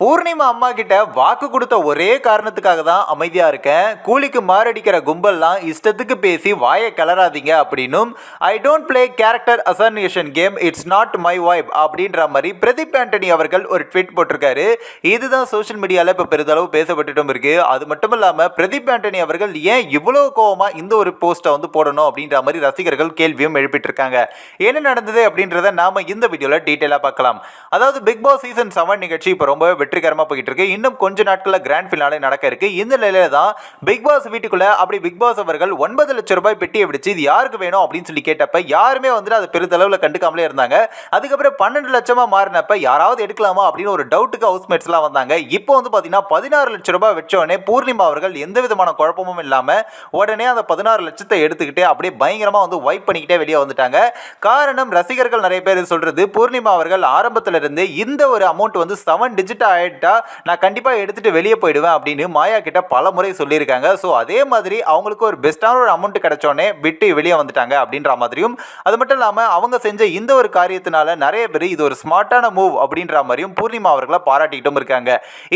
பூர்ணிமா அம்மா கிட்ட வாக்கு கொடுத்த ஒரே காரணத்துக்காக தான் அமைதியா இருக்கேன். கூலிக்கு மாரடிக்கிற கும்பல்லாம் இஷ்டத்துக்கு பேசி வாயை கிளறாதீங்க அப்படின்னும் I don't play character assassination game it's not my vibe அப்படின்ற மாதிரி பிரதீப் ஆண்டனி அவர்கள் ஒரு ட்வீட் போட்டிருக்காரு. இதுதான் சோஷியல் மீடியாவில் இப்போ பெரிதளவு பேசப்பட்டுட்டும் இருக்கு. அது மட்டும் இல்லாமல் பிரதீப் ஆண்டனி அவர்கள் ஏன் இவ்வளோ கோவமாக இந்த ஒரு போஸ்ட்டை வந்து போடணும் அப்படின்ற மாதிரி ரசிகர்கள் கேள்வியும் எழுப்பிட்டு இருக்காங்க என்ன நடந்தது அப்படின்றத நாம இந்த வீடியோவில் டீட்டெயிலாக பார்க்கலாம். அதாவது பிக் பாஸ் சீசன் செவன் நிகழ்ச்சி இப்போ ரொம்பவே வெற்றிகரமாக போயிட்டு இருக்கு. இன்னும் கொஞ்ச நாட்களில் கிராண்ட் ஃபினாலே நடக்க இருக்கு. இந்த நிலையில தான் பிக் பாஸ் வீட்டுக்குள்ள அப்படி பிக் பாஸ் அவர்கள் ஒன்பது லட்சம் ரூபாய் பெட்டியை விடுச்சு இது யாருக்கு வேணும் அப்படின்னு சொல்லி கேட்டப்ப யாருமே வந்துட்டு அதை பெருதளவில் கண்டுக்காமலே இருந்தாங்க. அதுக்கப்புறம் பன்னெண்டு லட்சமா மாறினப்ப யாராவது எடுக்கலாமா அப்படின்னு ஒரு டவுட்டுக்கு ஹவுஸ்மேட்ஸ் எல்லாம் வந்தாங்க. இப்போ வந்து பார்த்தீங்கன்னா பதினாறு லட்சம் ரூபாய் வச்சோடனே பூர்ணிமா அவர்கள் எந்த விதமான குழப்பமும் இல்லாம உடனே அந்த பதினாறு லட்சத்தை எடுத்துக்கிட்டு அப்படியே பயங்கரமா வந்து வைப் பண்ணிக்கிட்டே வெளியே வந்துட்டாங்க. காரணம் ரசிகர்கள் நிறைய பேர் சொல்றது பூர்ணிமா அவர்கள் ஆரம்பத்துல இருந்து இந்த ஒரு அமௌண்ட் வந்து செவன் டிஜிட் ஆயிட்டா நான் கண்டிப்பாக எடுத்துட்டு வெளியே போயிடுவேன் அப்படின்னு மாயா கிட்ட பல முறை சொல்லியிருக்காங்க. ஸோ அதே மாதிரி அவங்களுக்கு ஒரு பெஸ்ட்டான ஒரு அமௌண்ட் கிடைச்சோடனே விட்டு வெளியே வந்துட்டாங்க அப்படின்ற மாதிரியும் அது மட்டும் இல்லாமல் அவங்க செஞ்ச இந்த ஒரு காரியத்தினால நிறைய பேர் இது ஒரு ஸ்மார்ட்டான மூவ் அப்படின்ற மாதிரியும் பூர்ணிமா அவர்களை பாராட்டிக்கிட்டும் இருக்காங்க.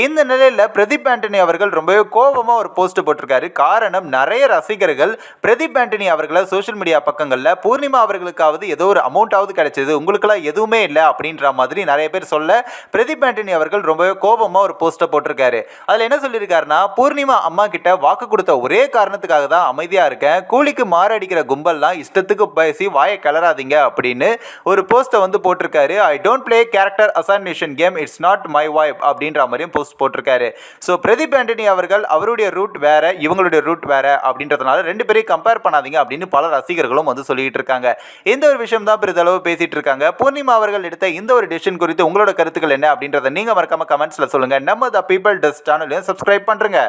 இந்த நிலையில் பிரதீப் ஆண்டனி அவர்கள் ரொம்பவே கோபமாக ஒரு போஸ்ட் போட்டிருக்காரு. காரணம் நிறைய ரசிகர்கள் பிரதீப் ஆண்டனி அவர்களை சோஷியல் மீடியா பக்கங்களில் பூர்ணிமா அவர்களுக்காவது ஏதோ ஒரு அமௌண்ட்டாவது கிடைச்சது உங்களுக்கெல்லாம் எதுவுமே இல்லை அப்படின்ற மாதிரி நிறைய பேர் சொல்ல பிரதீப் ஆண்டனி அவர்கள் ரொம்பவே கோபமாக ஒரு போஸ்ட்டை போட்டிருக்காரு. அதில் என்ன சொல்லியிருக்காருன்னா பூர்ணிமா அம்மா கிட்ட வாக்கு கொடுத்த ஒரே காரணத்துக்காக தான் அமைதியாக இருக்கேன். கூலிக்கு மாரடிக்கிற கும்பல்லாம் இஷ்டத்துக்கு பேசி வாயை கிளறாதீங்க அப்படின்னு ஒரு போஸ்ட்டை வந்து போட்டிருக்காரு. I don't play character assassination game it's not my vibe அப்படின்ற மாதிரியும் போஸ்ட் போட்டிருக்காரு. ஸோ பிரதீப் ஆண்டனி அவர்கள் அவருடைய ரூட் வேற இவங்களுடைய ரூட் வேற அப்படின்றதுனால ரெண்டு பேரையும் கம்பேர் பண்ணாதீங்க அப்படின்னு பல ரசிகர்களும் வந்து சொல்லிட்டு இருக்காங்க. இந்த ஒரு விஷயம் தான் பெரிதளவு பேசிட்டு இருக்காங்க. பூர்ணிமா அவர்கள் எடுத்த இந்த ஒரு டெசிஷன் குறித்து உங்களோட கருத்துக்கள் என்ன அப்படின்றத நீங்க மறக்காம கமெண்ட்ஸில் சொல்லுங்க. நம்ம த பீப்பிள் டெஸ்ட் சேனலையும் சப்ஸ்கிரைப் பண்றேங்க.